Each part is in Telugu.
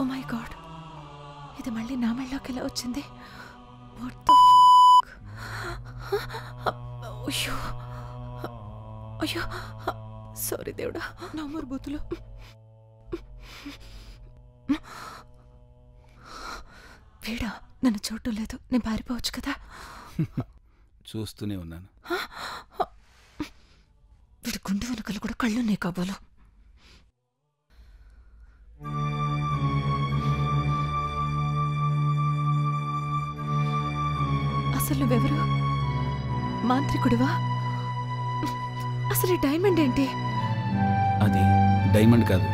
ఓ మై గాడ్ ఇది మళ్ళీ నా మెళ్ళలోకి ఎలా వచ్చింది? అయ్యో. సారీ దేవుడా. నా బూతులు. వీడా నన్ను చూడటం లేదు. నేను పారిపోవచ్చు కదా? చూస్తూనే ఉన్నాను. వీడి గుండె వెనుకలు కూడా కళ్ళున్నాయి కాబోలు. అసలు నువ్వెవరు? మాంత్రికుడివా? అసలు డైమండ్ ఏంటి? అది డైమండ్ కాదు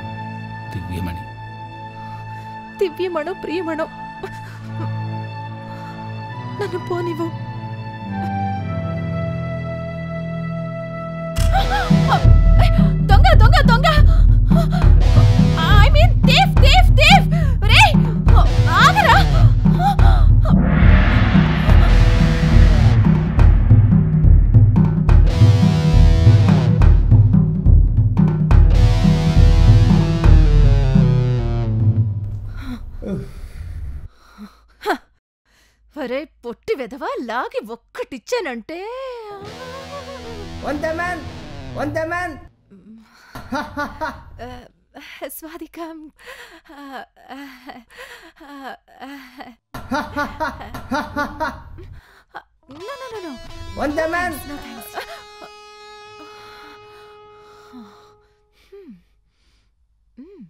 దివ్యమణి. దివ్యమణో ప్రియమణో. నన్ను పోనివ్వు. ఒరే పొట్టి వెధవా లాగి ఒక్కటిచ్చానంటే స్వాదికం No, no, no, no. No, thanks. Hmm. Hmm.